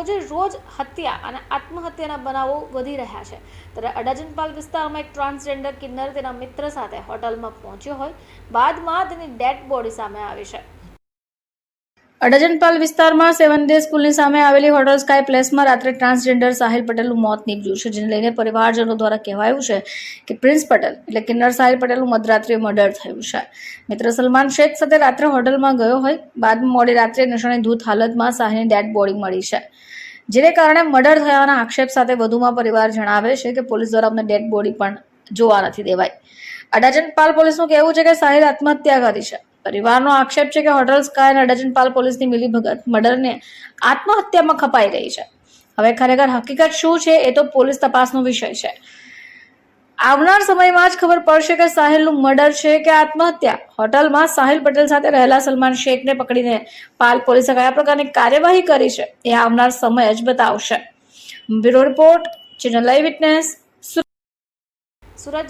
રોજે રોજ હત્યા અને આત્મહત્યાના બનાવો વધી રહ્યા છે. ત્યારે અડાજનપાલ વિસ્તારમાં એક ટ્રાન્સજેન્ડર કિન્નર તેના મિત્ર સાથે હોટલમાં પહોંચ્યો હોય. બાદમાં તેની ડેડ બોડી સામે આવી છે. અડાજનપાલ વિસ્તારમાં સેવન ડે સ્કૂલની સામે આવેલી હોટલ સ્કાય પ્લેસમાં રાત્રે ટ્રાન્સજેન્ડર સાહિલ પટેલનું મોત નીપજ્યું છે, જેને લઈને પરિવારજનો દ્વારા કહેવાયું છે કે પ્રિન્સ પટેલ એટલે કિન્નર સાહિલ પટેલનું મધરાત્રે મર્ડર થયું છે. મિત્ર સલમાન શેખ સાથે રાત્રે હોટલમાં ગયો હોય બાદમાં મોડી રાત્રે નશાની ધૂત હાલતમાં સાહિલની ડેડ બોડી મળી છે. જેને કારણે મર્ડર થયાના આક્ષેપ સાથે વધુમાં પરિવાર જણાવે છે કે પોલીસ દ્વારા અમને ડેડ બોડી પણ જોવા નથી દેવાઈ. અડાજનપાલ પોલીસનું કહેવું છે કે સાહિલ આત્મહત્યા કરી છે. પરિવારનો આક્ષેપ છે કે હોટલ સ્કાય અને અડાજનપાલ પોલીસની મિલીભગત મર્ડરને આત્મહત્યામાં ખપાઈ ગઈ છે. હવે ખરેખર હકીકત શું છે એ તો પોલીસ તપાસનો વિષય છે. આવનાર સમયમાં જ ખબર પડશે કે સાહિલનું મર્ડર છે કે આત્મહત્યા. હોટલમાં સાહિલ પટેલ સાથે રહેલા સલમાન શેખને પકડીને પાલ પોલીસે કયા પ્રકારની કાર્યવાહી કરી છે એ આવનાર સમય જ બતાવશે. Bureau report, channel live witness, Surat.